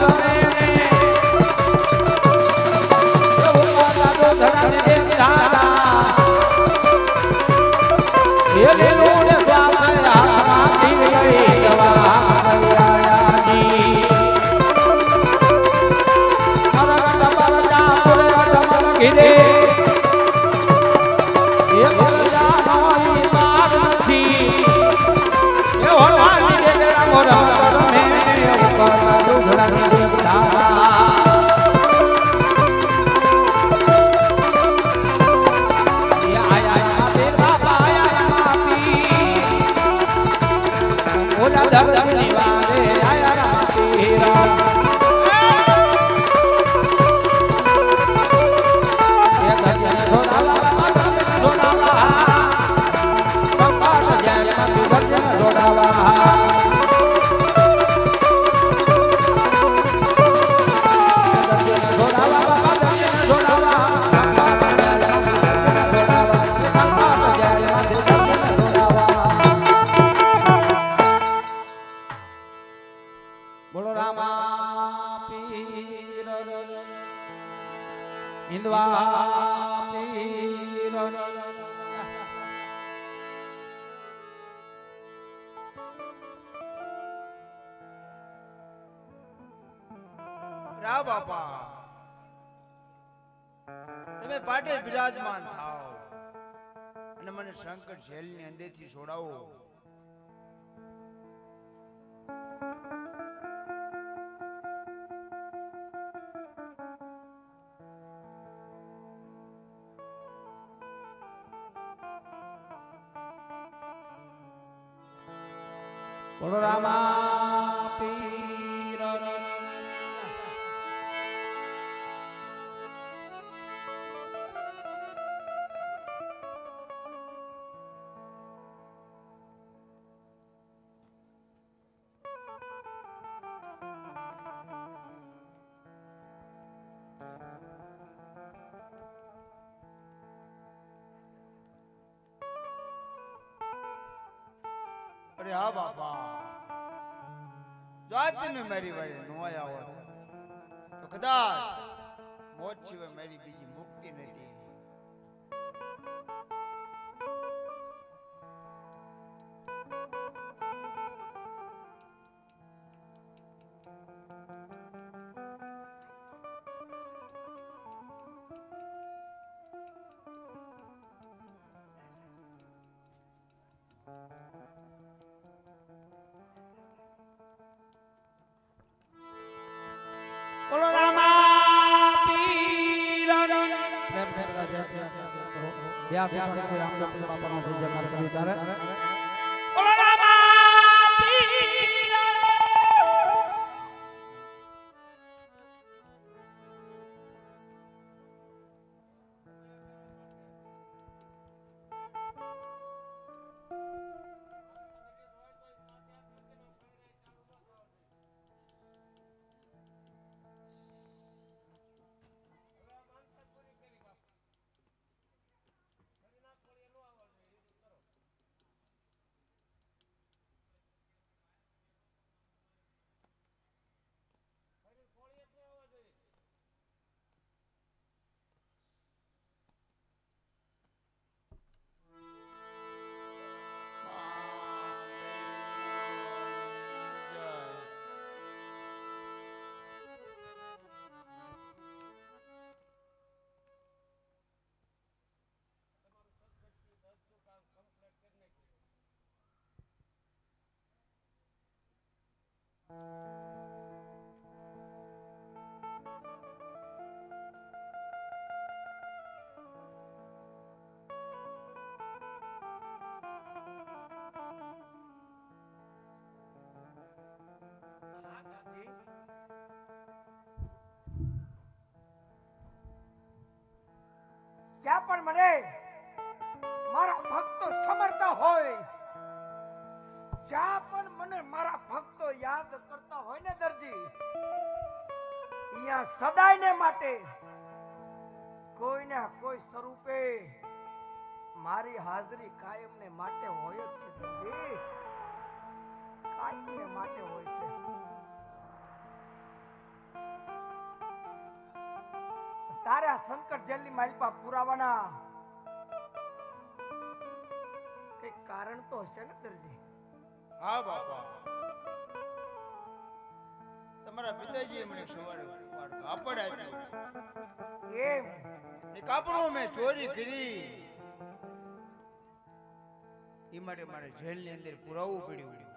Salvador. Thank you. રા બાપા. તમે પાટે બિરાજમાન થાઓ. અને મને સંકટ જેલની અંદરથી છોડાવો. બોલો અરે હા, બાપા. જો આજ તમે મારી વાળી નો આયા હોત. તો કદાચ મોત સિવાય મારી બીજી મુક્તિ નથી. કોઈ રામદેવ પીર બાપાનો જય જયકાર કરી ત્યારે જ્યાં પણ મને મારા ભક્તો સમરતા હોય, જ્યાં પણ મને મારા ભક્તો યાદ કરતા હોય ને દરજી અહીંયા સદાયને માટે કોઈને કોઈ સ્વરૂપે મારી હાજરી કાયમને માટે હોય જ છે દરજી. કાયમને માટે હોય છે. તારે આ સંકટ જેલની માલપા પુરાવાના કઈ કારણ તો હશે ને દરજી? હા બાપા. તમારા પિતાજીએ મને સવારે વાર કાપડ આપ્યું. એમ? એ કાપડો મેં ચોરી કરી. એ માટે મારે જેલની અંદર પુરાવવું પડ્યું.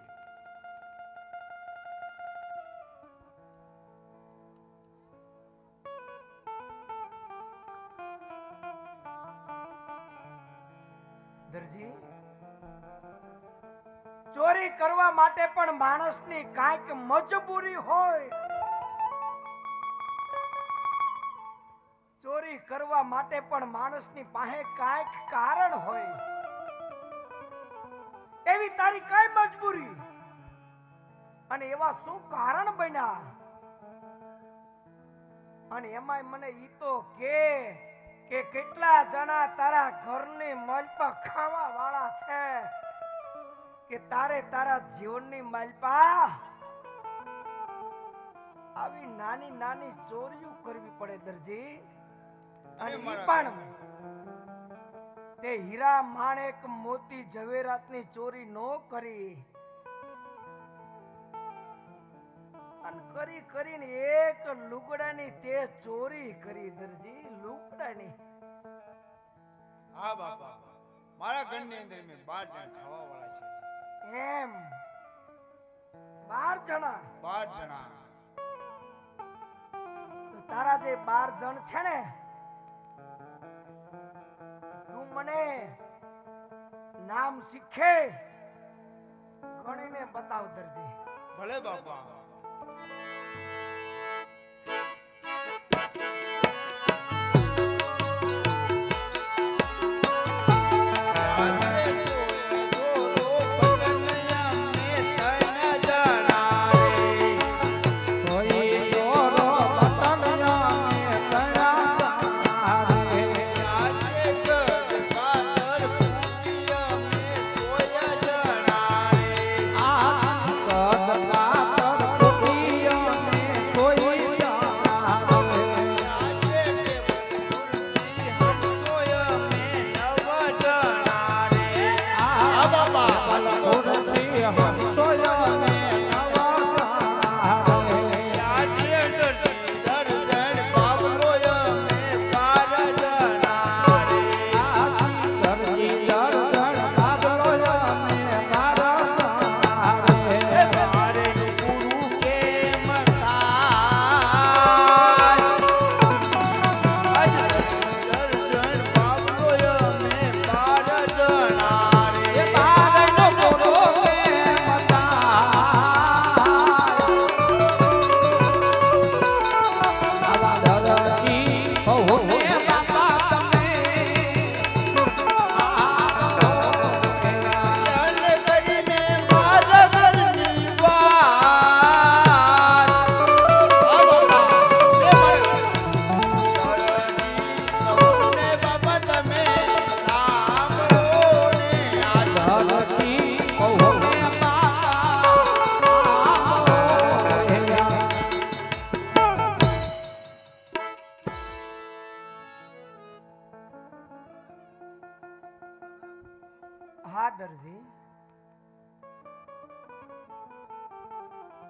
ચોરી કરવા માટે પણ માણસની કાંઈક મજબૂરી હોય. ચોરી કરવા માટે પણ માણસની પાસે કાંઈક કારણ હોય. એવી તારી કઈ મજબૂરી? અને એવા શું કારણ બન્યા? અને એમાંય મને ઈ તો કે કે કેટલા જણા તારા ઘરની મલપા કે તારે તારા જીવનની માલપા આવી નાની નાની ચોરીઓ કરવી પડે દરજી. અને પણ તે હીરા માણેક મોતી ઝવેરાતની ચોરી નો કરી. અને કરી કરીને એક લુગડાની તે ચોરી કરી દરજી લુગડાની. હા બાપા. મારા ઘરની અંદર મેં બાર જણ ખાવા વાળા છે. એમ બાર જણા. બાર જણા. તારા જે બાર જણ છે ને તું મને નામ શીખે ગણીને બતાવ દરજી. ભલે બાપા.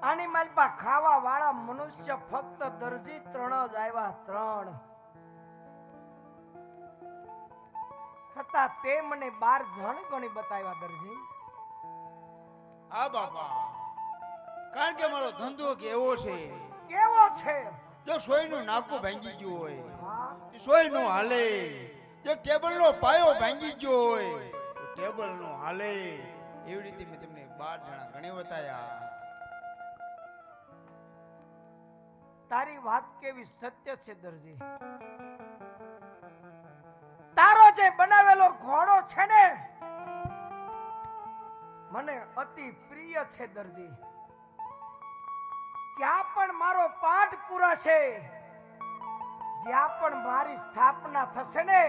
આની માલપા ખાવા વાળા મનુષ્ય ફક્ત દરજી ત્રણ જ આવ્યા ત્રણ. છતાં તે મને બાર જણ ગણી બતાવ્યા દરજી. આ બાપા કારણ કે મારો ધંધો કેવો છે? કેવો છે? જો સોયનું નાકું ભાંગી ગયું હોય સોય નો હાલે. જો ટેબલ નો પાયો ભાંગી ગયો હોય ટેબલ નો હાલે. એવી રીતે મેં તમને બાર જણા ઘણે બતાયા તારી વાત કેવી સત્ય છે દરજી? તારો જે બનાવેલો ઘોડો છે ને, મને અતિ પ્રિય છે દરજી. જ્યાં પણ મારો પાઠ પૂરાશે, જ્યાં પણ મારી સ્થાપના થશે ને,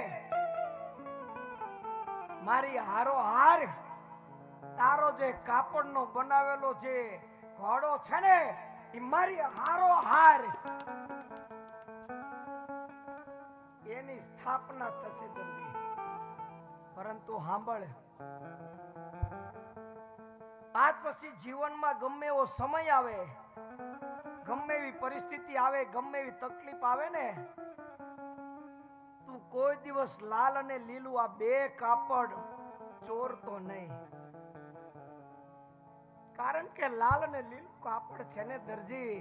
મારી હારો હાર તારો જે કાપડનો બનાવેલો જે ઘોડો છે ને મારી હારો હાર. એની સ્થાપના થશે પરંતુ સાંભળ આજ પછી જીવનમાં ગમે એવો સમય આવે, ગમે એવી પરિસ્થિતિ આવે, ગમે એવી તકલીફ આવે ને, તું કોઈ દિવસ લાલ અને લીલું આ બે કાપડ ચોરતો નહીં. કારણ કે લાલ અને લીલ કાપડ છે ને દરજી,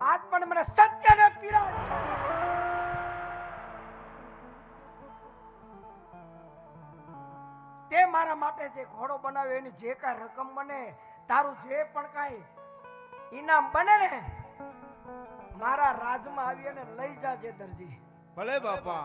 આજ પણ મને સત્ય ને પીડા છે. તે મારા માટે જે ઘોડો બનાવ્યો, એની જે કાંઈ રકમ બને, તારું જે પણ કાંઈ ઈનામ બને ને, મારા રાજમાં આવી અને લઈ જાજે દરજી ભલે બાપા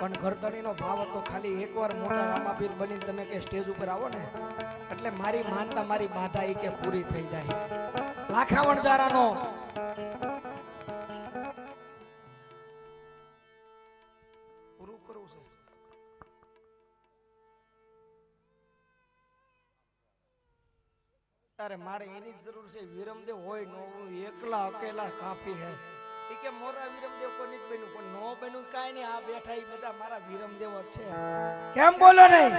પણ ઘરધણીનો ભાવ હતો ખાલી એકવાર મોટા રામાપીર બની તમે કે સ્ટેજ ઉપર આવો ને, એટલે મારી માનતા મારી બાધા ઈ કે પૂરી થઈ જાય. લાખા વણજારાનો તારે મારે એની જરૂર છે. વિરમદેવ હોય નો, હું એકલા અકેલા કાફી હે. એ કે મોરા વિરમદેવ કોઈ જ બન્યું, પણ નો બન્યું કાંઈ નહીં. આ બેઠા એ બધા મારા વિરમદેવ છે. કેમ બોલો નહીં?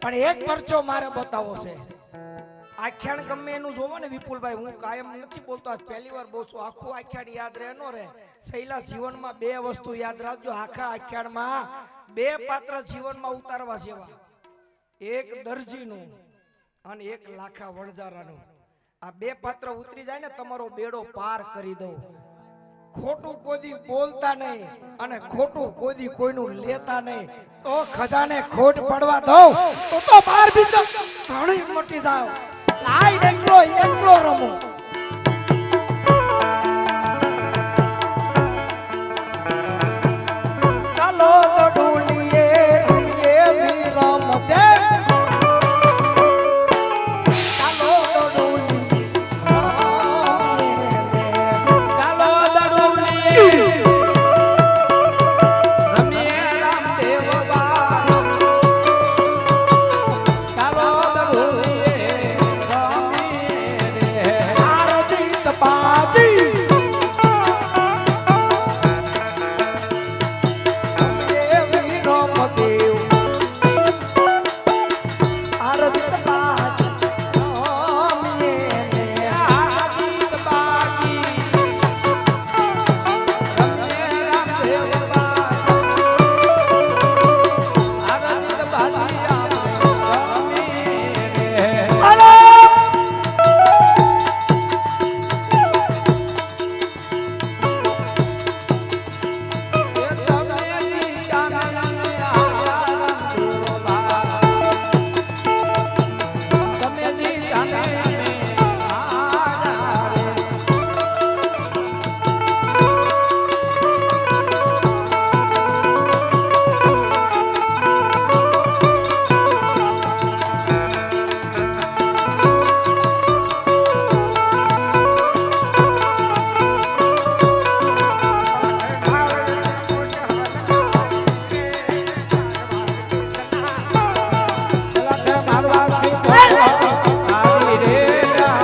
પણ એક પરચો મારે બતાવો છે. આખ્યાન ગમે એનું જોવો ને વિપુલભાઈ, હું કાયમ નથી બોલતો. આજ પહેલી વાર બોલ છું. આખું આખ્યાન યાદ રહે, નો રહે. સહેલા જીવનમાં બે વસ્તુ યાદ રાખજો. આખા આખ્યાનમાં બે પાત્ર જીવનમાં ઉતારવા જેવા. એક દરજીનું અને એક લાખા વણજારાનું આ બે પાત્ર ઉતરી જાય ને તમારો બેડો પાર કરી દો ખોટું કોદી બોલતા નહીં અને ખોટું કોદી કોઈનું લેતા નહીં. તો ખજાને ખોટ પડવા દો તો તો બાર ભીતર ઘણી મોટી જાવ લાઈ એકલો એકલો રમો.